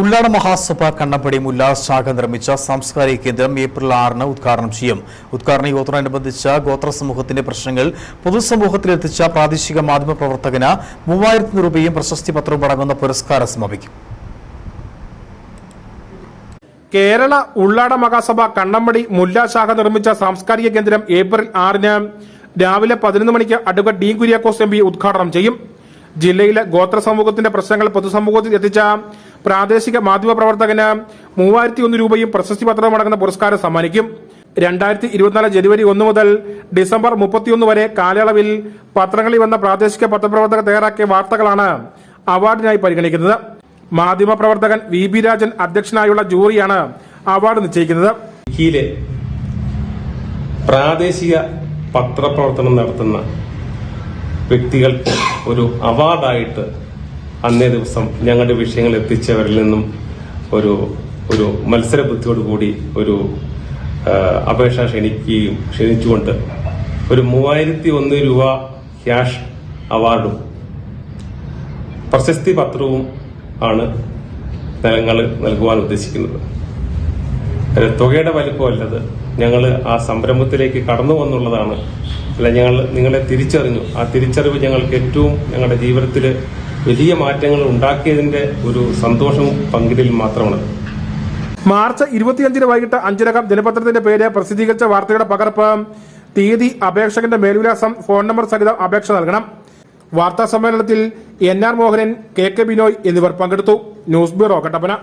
ഉള്ളാട മഹാസഭ കണ്ണപ്പടി മുല്ലാസ് ശാഖ നിർമ്മിച്ച സാംസ്കാരിക കേന്ദ്രം ഏപ്രിൽ ആറിന് ഉദ്ഘാടനം ചെയ്യും. ഉദ്ഘാടന യോഗത്തോടനുബന്ധിച്ച ഗോത്ര സമൂഹത്തിന്റെ പ്രശ്നങ്ങൾ പൊതുസമൂഹത്തിലെത്തിച്ച പ്രാദേശിക മാധ്യമ പ്രവർത്തകന് മൂവായിരത്തി രൂപയും പ്രശസ്തി പത്രവും അടങ്ങുന്ന പുരസ്കാരം സമാപിക്കും. കേരള ഉള്ളാട മഹാസഭ കണ്ണമ്പടി മുല്ല ശാഖ നിർമ്മിച്ച സാംസ്കാരിക കേന്ദ്രം ഏപ്രിൽ ആറിന് രാവിലെ പതിനൊന്ന് മണിക്ക് advocate Dean Kuriakose M P ഉദ്ഘാടനം ചെയ്യും. ജില്ലയിലെ ഗോത്ര സമൂഹത്തിന്റെ പ്രശ്നങ്ങൾ പൊതുസമൂഹത്തിൽ എത്തിച്ച പ്രാദേശിക മാധ്യമ പ്രവർത്തകന് മൂവായിരത്തി ഒന്ന് രൂപയും പ്രശസ്തി പത്രവും അടങ്ങുന്ന പുരസ്കാരം സമ്മാനിക്കും. രണ്ടായിരത്തി ഇരുപത്തിനാല് ജനുവരി ഒന്ന് മുതൽ ഡിസംബർ മുപ്പത്തിയൊന്ന് വരെ കാലയളവിൽ പത്രങ്ങളിൽ വന്ന പ്രാദേശിക പത്രപ്രവർത്തകർ തയ്യാറാക്കിയ വാർത്തകളാണ് അവാർഡിനായി പരിഗണിക്കുന്നത്. മാധ്യമ പ്രവർത്തകൻ വി ബി രാജൻ അധ്യക്ഷനായുള്ള ജൂറിയാണ് അവാർഡ് നിശ്ചയിക്കുന്നത്. പ്രാദേശിക പത്രപ്രവർത്തനം നടത്തുന്ന വ്യക്തികൾക്ക് ഒരു അവാർഡായിട്ട് അന്നേ ദിവസം ഞങ്ങളുടെ വിഷയങ്ങൾ എത്തിച്ചവരിൽ നിന്നും ഒരു ഒരു മത്സര ബുദ്ധിയോടുകൂടി ഒരു അപേക്ഷ ക്ഷണിക്കുകയും ക്ഷണിച്ചുകൊണ്ട് ഒരു മൂവായിരത്തി ഒന്ന് രൂപ ക്യാഷ് അവാർഡും പ്രശസ്തി പത്രവും ആണ് ഞങ്ങൾ നൽകുവാൻ ഉദ്ദേശിക്കുന്നത്. തുകയുടെ വലിപ്പമല്ലത്. ഞങ്ങൾ ആ സംരംഭത്തിലേക്ക് കടന്നു വന്നുള്ളതാണ് അല്ല ഞങ്ങൾ നിങ്ങളെ തിരിച്ചറിഞ്ഞു. ആ തിരിച്ചറിവ് ഞങ്ങൾക്ക് ഏറ്റവും ഞങ്ങളുടെ ജീവിതത്തിൽ വലിയ മാറ്റങ്ങൾ ഉണ്ടാക്കിയതിന്റെ ഒരു സന്തോഷവും പങ്കിടൽ മാത്രമാണ്. മാർച്ച് ഇരുപത്തിയഞ്ചിന് വൈകിട്ട് അഞ്ചരകം ദിനപത്രത്തിന്റെ പേര് പ്രസിദ്ധീകരിച്ച വാർത്തയുടെ പകർപ്പ് തീയതി അപേക്ഷകന്റെ മേൽവിലാസം ഫോൺ നമ്പർ സഹിതം അപേക്ഷ നൽകണം. വാർത്താ സമ്മേളനത്തിൽ N R Mohanan K K Binoy എന്നിവർ പങ്കെടുത്തു. News bureau Kattappana.